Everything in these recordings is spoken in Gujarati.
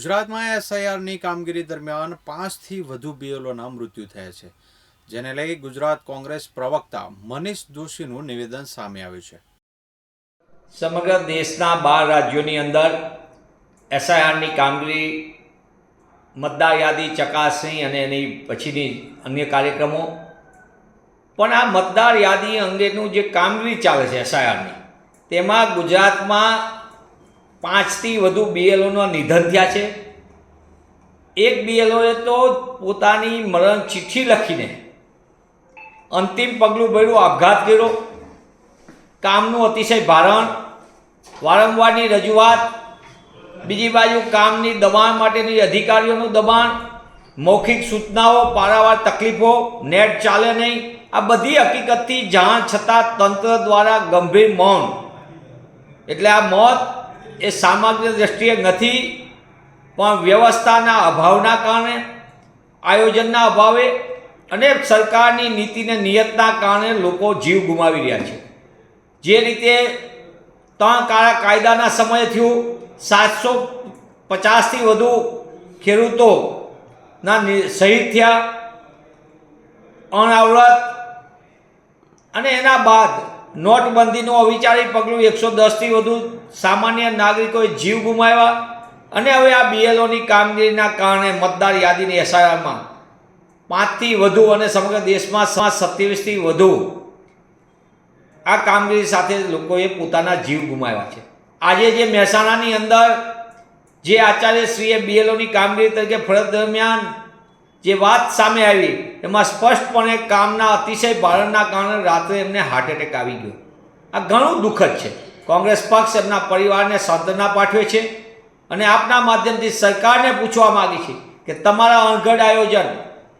ગુજરાતમાં એસઆઈઆરની કામગીરી દરમિયાન પાંચથી વધુ બીએલઓના મૃત્યુ થયા છે, જેને લઈ ગુજરાત કોંગ્રેસ પ્રવક્તા મનીષ જોશીનું નિવેદન સામે આવ્યું છે. સમગ્ર દેશના બાર રાજ્યોની અંદર એસઆઈઆરની કામગીરી, મતદાર યાદી ચકાસણી અને એની પછીની અન્ય કાર્યક્રમો. પણ આ મતદાર યાદી અંગેનું જે કામગીરી ચાલે છે એસઆઈઆરની, તેમાં ગુજરાતમાં પાંચથી વધુ બીએલઓના નિધન થયા છે. એક બીએલઓએ તો પોતાની મરણ ચિઠ્ઠી લખીને અંતિમ પગલું ભર્યું, આપઘાત કર્યો. કામનું અતિશય ભારણ, વારંવારની રજૂઆત, બીજી બાજુ કામની દબાણ માટેની અધિકારીઓનું દબાણ, મૌખિક સૂચનાઓ, પારાવાર તકલીફો, નેટ ચાલે નહીં. આ બધી હકીકતથી જાણ છતાં તંત્ર દ્વારા ગંભીર મૌન. એટલે આ મોત એ સામગ્રી દ્રષ્ટિએ નથી, પણ વ્યવસ્થાના અભાવના કારણે, આયોજનના અભાવે અને સરકારની નીતિને નિયતના કારણે લોકો જીવ ગુમાવી રહ્યા છે. જે રીતે ત્રણ કાળા કાયદાના સમયે થયું, સાતસો પચાસથી વધુ ખેડૂતોના શહીદ થયા, અનાવૃત અને એના બાદ નોટબંધીનું અવિચારી પગલું એકસો દસથી વધુ સામાન્ય નાગરિકોએ જીવ ગુમાવ્યા અને હવે આ બીએલઓની કામગીરીના કારણે મતદાર યાદીની એસઆઈઆરમાં પાંચથી વધુ અને સમગ્ર દેશમાં સત્યાવીસથી વધુ આ કામગીરી સાથે લોકોએ પોતાના જીવ ગુમાવ્યા છે. આજે જે મહેસાણાની અંદર જે આચાર્યશ્રીએ બીએલઓની કામગીરી તરીકે ફરજ દરમિયાન જે વાત સામે આવી, એમાં સ્પષ્ટપણે કામના અતિશય ભારણના કારણે રાત્રે એમને હાર્ટ એટેક આવી ગયો. આ ઘણું દુઃખદ છે. કોંગ્રેસ પક્ષ એમના પરિવારને સાંત્વના પાઠવે છે અને આપના માધ્યમથી સરકારને પૂછવા માગે છે કે તમારા અણઘડ આયોજન,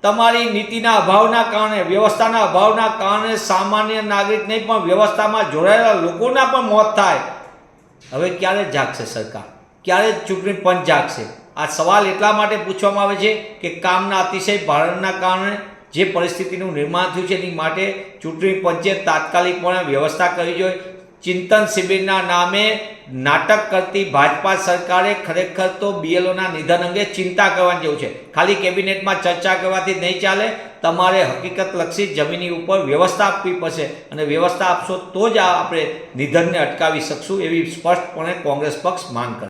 તમારી નીતિના અભાવના કારણે, વ્યવસ્થાના અભાવના કારણે સામાન્ય નાગરિક નહીં, પણ વ્યવસ્થામાં જોડાયેલા લોકોના પણ મોત થાય. હવે ક્યારે જાગશે સરકાર? ક્યારે ચૂંટણી પંચ જાગશે? આ સવાલ એટલા માટે પૂછવામાં આવે છે કે કામના અતિશય ભારણના કારણે જે પરિસ્થિતિનું નિર્માણ થયું છે, એની માટે ચૂંટણી પંચે તાત્કાલિકપણે વ્યવસ્થા કરવી જોઈએ ચિંતન શિબિરના નામે નાટક કરતી ભાજપા સરકારે ખરેખર તો બીએલઓના નિધન અંગે ચિંતા કરવાની જેવું છે. ખાલી કેબિનેટમાં ચર્ચા કરવાથી નહીં ચાલે, તમારે હકીકતલક્ષી જમીની ઉપર વ્યવસ્થા આપવી પડશે અને વ્યવસ્થા આપશો તો જ આપણે નિધનને અટકાવી શકશું એવી સ્પષ્ટપણે કોંગ્રેસ પક્ષ માંગ કરે